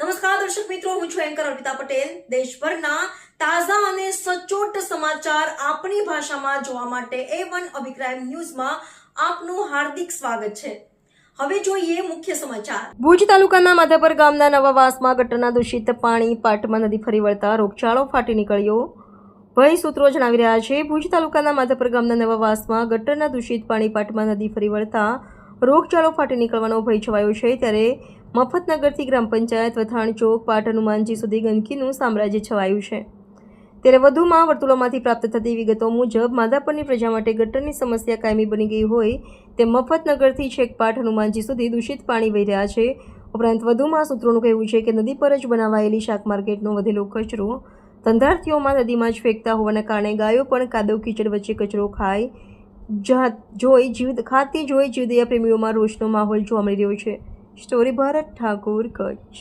નમસ્કાર, દર્શક મિત્રો, હું છું એન્કર અર્પિતા પટેલ. દેશભરના તાજા અને સચોટ સમાચાર આપણી ભાષામાં જોવા માટે એ વન અભિપ્રાય ન્યૂઝમાં આપનું હાર્દિક સ્વાગત છે. હવે જોઈએ મુખ્ય સમાચાર. ભુજ તાલુકાના માધાપર ગામના નવાવાસમાં ગટરના દૂષિત પાણી પાટમાં નદી ફરી વળતા રોગચાળો ફાટી નીકળ્યો. ભય સૂત્રો જણાવી રહ્યા છે. ભુજ તાલુકાના માધાપર ગામના નવા વાસમાં ગટરના દૂષિત પાણી પાટમાં નદી ફરી વળતા રોગચાળો ફાટી નીકળવાનો ભય છવાયો છે. ત્યારે મફતનગરથી ગ્રામ પંચાયત, વથાણ ચોક, પાટ હનુમાનજી સુધી ગંદકીનું સામ્રાજ્ય છવાયું છે. ત્યારે વધુમાં વર્તુળોમાંથી પ્રાપ્ત થતી વિગતો મુજબ, માધાપરની પ્રજા માટે ગટરની સમસ્યા કાયમી બની ગઈ હોય તે મફતનગરથી છેક પાટ હનુમાનજી સુધી દૂષિત પાણી વહી રહ્યા છે. ઉપરાંત વધુમાં સૂત્રોનું કહેવું છે કે નદી પર જ બનાવાયેલી શાક માર્કેટનો વધેલો કચરો ધંધાર્થીઓમાં નદીમાં જ ફેંકતા હોવાના કારણે ગાયો પણ કાદવ કીચડ વચ્ચે કચરો ખાય જોઈ જીવ, ખાતી જોઈ જીવદયા પ્રેમીઓમાં રોષનો માહોલ જોવા મળી રહ્યો છે. સ્ટોરી ભારત ઠાકુર કચ્છ.